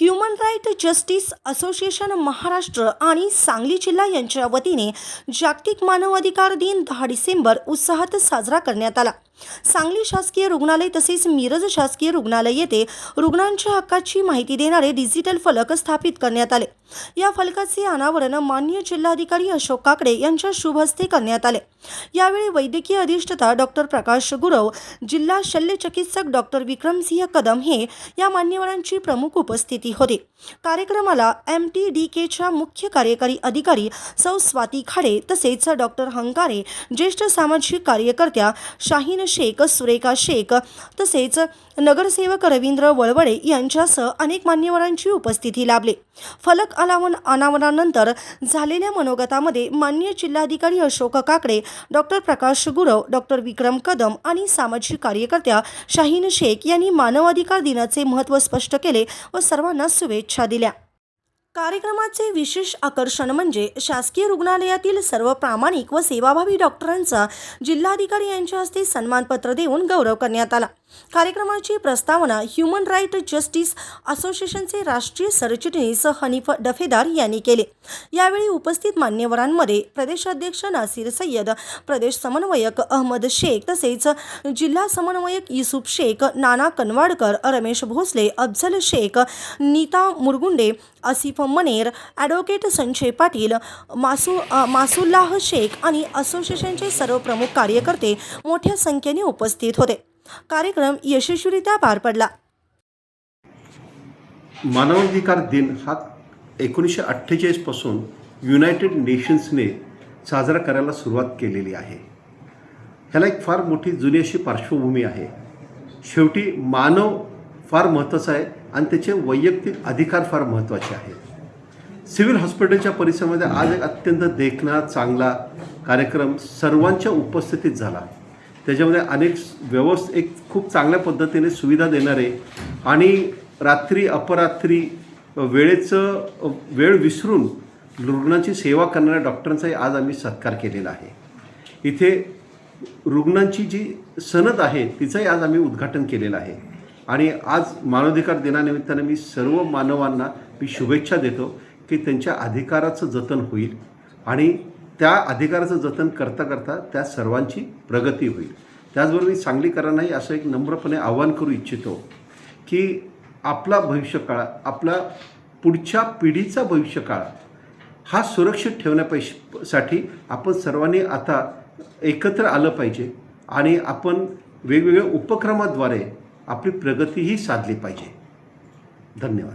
Human right justice association Maharashtra आणि सांगली जिल्हा यांच्या वतीने जागतिक मानवाधिकार दिन दहा डिसेंबर उत्साहात साजरा करण्यात आला. सांगली शासकीय रुग्णालय तसेच मिरज शासकीय रुग्णालय येथे रुग्णांच्या हक्काची माहिती देणारे डिजिटल फलक स्थापित करण्यात आले. या फलकाचे अनावरण मान्य जिल्हाधिकारी अशोक काकडे यांच्या शुभ हस्ते करण्यात आले. यावेळी वैद्यकीय अधिष्ठता डॉक्टर प्रकाश गुरव जिल्हा शल्यचिकित्सक डॉक्टर विक्रमसिंह कदम हे या मान्यवरांची प्रमुख उपस्थिती होती. कार्यक्रमाला एम टी डी केच्या मुख्य कार्यकारी अधिकारी सौ स्वाती खाडे तसेच डॉक्टर हंकारे ज्येष्ठ सामाजिक कार्यकर्त्या शाहीन शेख सुरेखा शेख तसेच नगरसेवक रवींद्र वळवडे यांच्यासह अनेक मान्यवरांची उपस्थिती लाभली. फलक अनावन अनावरणानंतर झालेल्या मनोगतामध्ये मान्य जिल्हाधिकारी अशोक काकडे डॉक्टर प्रकाश गुरव डॉक्टर विक्रम कदम आणि सामाजिक कार्यकर्त्या शाहीन शेख यांनी मानवाधिकार दिनाचे महत्त्व स्पष्ट केले व सर्वांना शुभेच्छा दिल्या. कार्यक्रमाचे विशेष आकर्षण म्हणजे शासकीय रुग्णालयातील सर्व प्रामाणिक व सेवाभावी डॉक्टरांचा जिल्हाधिकारी यांच्या हस्ते सन्मानपत्र देऊन गौरव करण्यात आला. कार्यक्रमाची प्रस्तावना ह्युमन राईट जस्टिस असोसिएशनचे राष्ट्रीय सरचिटणीस हनीफ डफेदार यांनी केले. यावेळी उपस्थित मान्यवरांमध्ये प्रदेशाध्यक्ष नासिर सय्यद प्रदेश समन्वयक अहमद शेख तसेच जिल्हा समन्वयक युसुफ शेख नाना कनवाडकर रमेश भोसले अफजल शेख नीता मुरगुंडे आसिफ मनेर ॲडव्होकेट संजय पाटील मासू मासुल्लाह शेख आणि असोसिएशनचे सर्व प्रमुख कार्यकर्ते मोठ्या संख्येने उपस्थित होते. कार्यक्रम यशस्वीरित्या पार पडला. मानवाधिकार दिन हा एकोणीसशे अठ्ठेचाळीसपासून युनायटेड नेशन्सने साजरा करायला सुरुवात केलेली आहे. ह्याला एक फार मोठी जुनी अशी पार्श्वभूमी आहे. शेवटी मानव फार महत्त्वाचा आहे आणि त्याचे वैयक्तिक अधिकार फार महत्त्वाचे आहेत सिव्हिल हॉस्पिटलच्या परिसरामध्ये आज एक अत्यंत देखणा चांगला कार्यक्रम सर्वांच्या उपस्थितीत झाला. त्याच्यामध्ये अनेक व्यवस्थ एक खूप चांगल्या पद्धतीने सुविधा देणारे आणि रात्री अपरात्री वेळेचं वेळ विसरून रुग्णांची सेवा करणाऱ्या डॉक्टरांचाही आज आम्ही सत्कार केलेला आहे. इथे रुग्णांची जी सनद आहे तिचंही आज आम्ही उद्घाटन केलेलं आहे. आणि आज मानवाधिकार दिनानिमित्ताने मी सर्व मानवांना मी शुभेच्छा देतो की त्यांच्या अधिकाराचं जतन होईल आणि त्या अधिकाराचं जतन करता करता त्या सर्वांची प्रगती होईल. त्याचबरोबर मी सांगलीकरांनाही असं एक नम्रपणे आवाहन करू इच्छितो की आपला भविष्यकाळ आपला पुढच्या पिढीचा भविष्यकाळ हा सुरक्षित ठेवण्यापैशासाठी आपण सर्वांनी आता एकत्र आलं पाहिजे आणि आपण वेगवेगळ्या उपक्रमाद्वारे आपली प्रगतीही साधली पाहिजे. धन्यवाद.